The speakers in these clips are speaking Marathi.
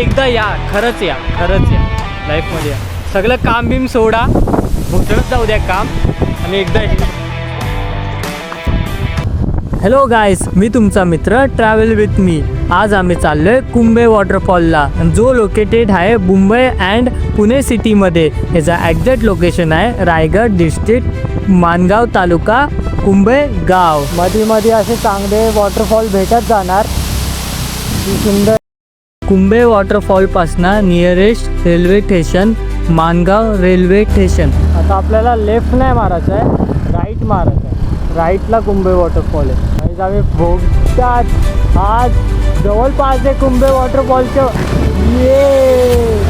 एकदा या खरंच या खरंच या. लाईफमध्ये या. सगळं काम बीम सोडा. भुसळत जाऊ द्या काम. आणि एकदा हॅलो गायस मी तुमचा मित्र ट्रॅव्हल विथ मी आज आम्ही चाललोय कुंभे वॉटरफॉलला जो लोकेटेड आहे मुंबई अँड पुणे सिटीमध्ये ह्याचा ॲक्झॅक्ट लोकेशन आहे रायगड डिस्ट्रिक्ट मानगाव तालुका कुंभे गाव. मध्ये मध्ये असे चांगले वॉटरफॉल भेटत जाणार. सुंदर Kumbhe वॉटरफॉलपासनं nearest railway station Mangaon railway station आता आपल्याला लेफ्ट नाही मारायचं आहे राईट मारायचं आहे. राईटला कुंभे वॉटरफॉल आहे. आणि आम्ही भोगतात. आज जवळपास आहे कुंभे वॉटरफॉलचं ये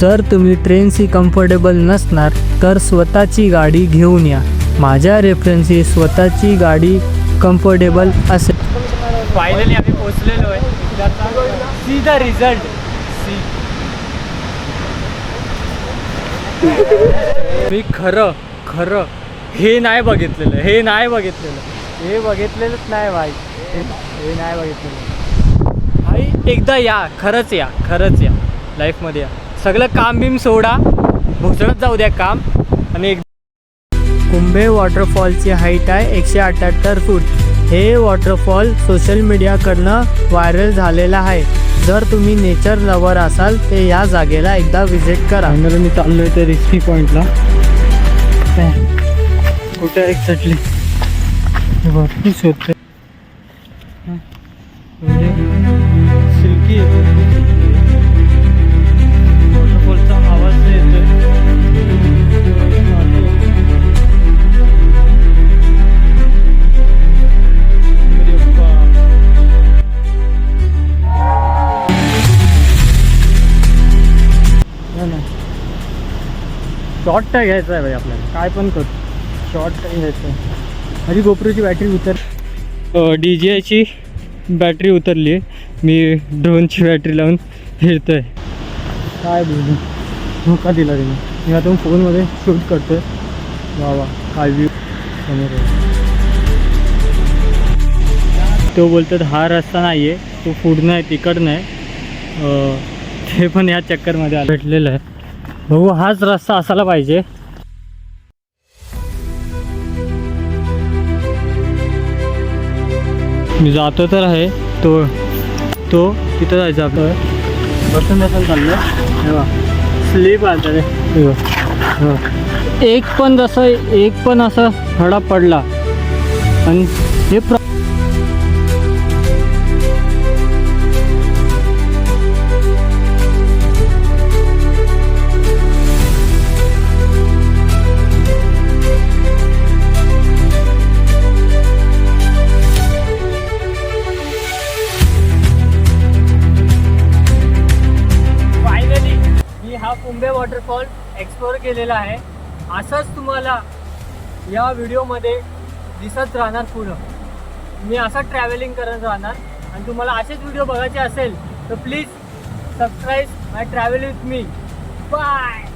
जर तुम्ही ट्रेनशी कम्फर्टेबल नसणार तर स्वतःची गाडी घेऊन या. माझ्या रेफरन्सची स्वतःची गाडी कम्फर्टेबल असेल. फायनली आम्ही पोचलेलो आहे. सी द रिझल्ट सी मी खरं खरं हे नाही बघितलेलं हे नाही बघितलेलं. हे बघितलेलंच नाही भाई. हे हे नाही बघितलेलं. भाई एकदा या खरंच या खरंच या. लाईफमध्ये या. सगळं काम बिम सोडा. भुसळत जाऊ द्या काम. आणि एक कुंभे वॉटरफॉलची हाईट आहे एकशे अठ्ठ्याहत्तर फूट हे वॉटरफॉल सोशल मीडियाकडनं व्हायरल झालेलं आहे. जर तुम्ही नेचर लवर असाल ते या जागेला एकदा व्हिजिट करा. मी चाललो आहे ते रिस्की पॉईंटला कुठे एक्झॅक्टली भरपूर शोधते शॉर्ट काय घ्यायचा आहे भाई आपल्याला. काय पण कर. शॉर्ट काय घ्यायचं आहे. माझी गोप्रोची बॅटरी उतर डी जी आयची बॅटरी उतरली आहे. मी ड्रोनची बॅटरी लावून फिरतो आहे काय बोलू? धोका दिला तिने मी आता फोनमध्ये शूट करतो आहे वा वा. काय व्ह्यू समोर. तो बोलतात हा रस्ता नाही आहे तो पुढनं आहे तिकडनं आहे. ते पण या चक्करमध्ये भेटलेलं आहे. भाऊ हाच रस्ता असायला पाहिजे. मी जातो तर आहे तो तो तिथं जायचं आपलं. बसून बसून चाललं हे स्लीप आलं रे. एक पण जसं एक पण असं खडा पडला. आणि हे प्र कुंभे वॉटरफॉल एक्सप्लोअर केलेला आहे. असंच तुम्हाला या व्हिडिओमध्ये दिसत राहणार पुढं. मी असं ट्रॅव्हलिंग करत राहणार. आणि तुम्हाला असेच व्हिडिओ बघायचे असेल तर please subscribe my travel with me bye